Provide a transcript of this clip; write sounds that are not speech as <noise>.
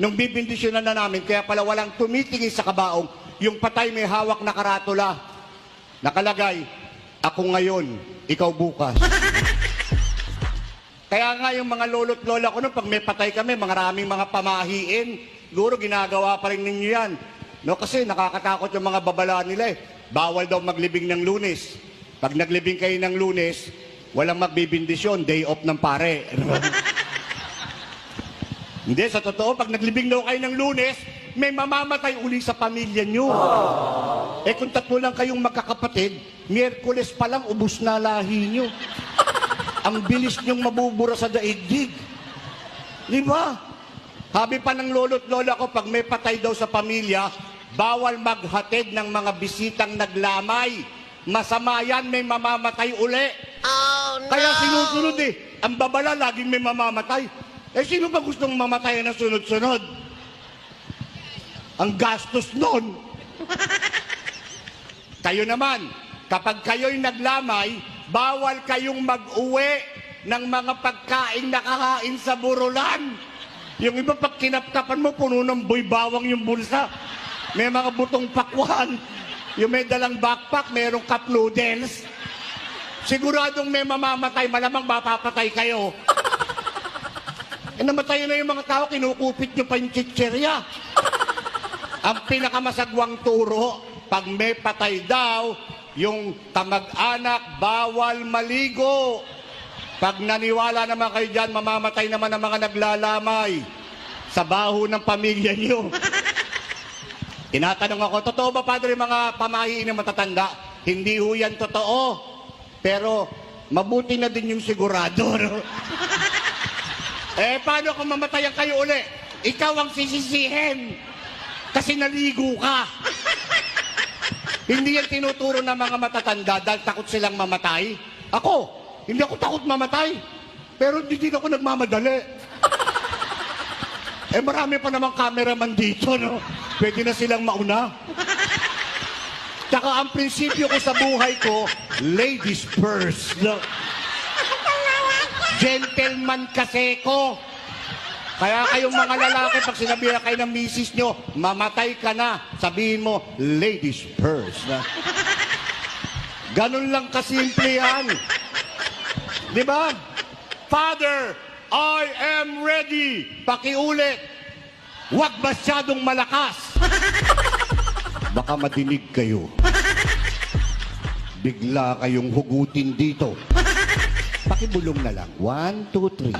nung bibindisyonan na namin, kaya pala walang tumitingin sa kabaong, yung patay may hawak na karatula. Nakalagay, ako ngayon, ikaw bukas. <laughs> Kaya nga yung mga lolo't lola ko noon, pag may patay kami, mga raming mga pamahiin, siguro ginagawa pa rin ninyo yan. No, kasi nakakatakot yung mga babala nila eh. Bawal daw maglibing ng lunes. Pag naglibing kayo ng lunes, walang magbibindisyon, day off ng pare. <laughs> Hindi, sa totoo, pag naglibing daw kayo ng lunes, may mamamatay uli sa pamilya nyo. Eh kung tatlo lang kayong magkakapatid, Miyerkules pa lang, ubus na lahi nyo. Ang bilis nyong mabubura sa daigdig. Di ba? Habi pa ng lolo't lola ko, pag may patay daw sa pamilya, bawal maghatid ng mga bisitang naglamay. Masama yan, may mamamatay uli. Kaya sinusunod eh. Ang babala, laging may mamamatay. Eh, sino ba gustong mamatay na sunod-sunod? Ang gastos nun. <laughs> Kayo naman, kapag kayo'y naglamay, bawal kayong mag-uwi ng mga pagkain nakahain sa burulan. Yung iba pag kinaptapan mo, puno ng boy bawang yung bulsa. May mga butong pakwan. Yung may dalang backpack, merong cup noodles. Siguradong may mamamatay, malamang mapapatay kayo. Eh, namatay na yung mga tao, kinukupit nyo pa yung chicherya. <laughs> Ang pinakamasagwang turo, pag may patay daw, yung kamag-anak, bawal maligo. Pag naniwala naman kayo dyan, mamamatay naman ang mga naglalamay sa baho ng pamilya niyo. <laughs> Tinatanong ako, totoo ba, Padre, mga pamahiin na matatanda? Hindi ho yan totoo. Pero, mabuti na din yung sigurado. No? <laughs> eh, paano kung mamatayan kayo uli? Ikaw ang sisisihin. Kasi naligo ka. hindi yan tinuturo ng mga matatanda dahil takot silang mamatay. Ako, hindi ako takot mamatay. Pero hindi din ako nagmamadali. Eh marami pa namang cameraman dito, no? Pwede na silang mauna. Tsaka ang prinsipyo ko sa buhay ko, ladies first. No? Gentleman kasi ko. Kaya kayong mga lalaki, pag sinabi na kayo ng misis nyo, mamatay ka na, sabihin mo, ladies first. Na. Ganun lang kasimple yan. Di ba? Father, I am ready. Pakiulit. Huwag masyadong malakas. Baka madinig kayo. Bigla kayong hugutin dito. Pakibulong na lang. One, two, three.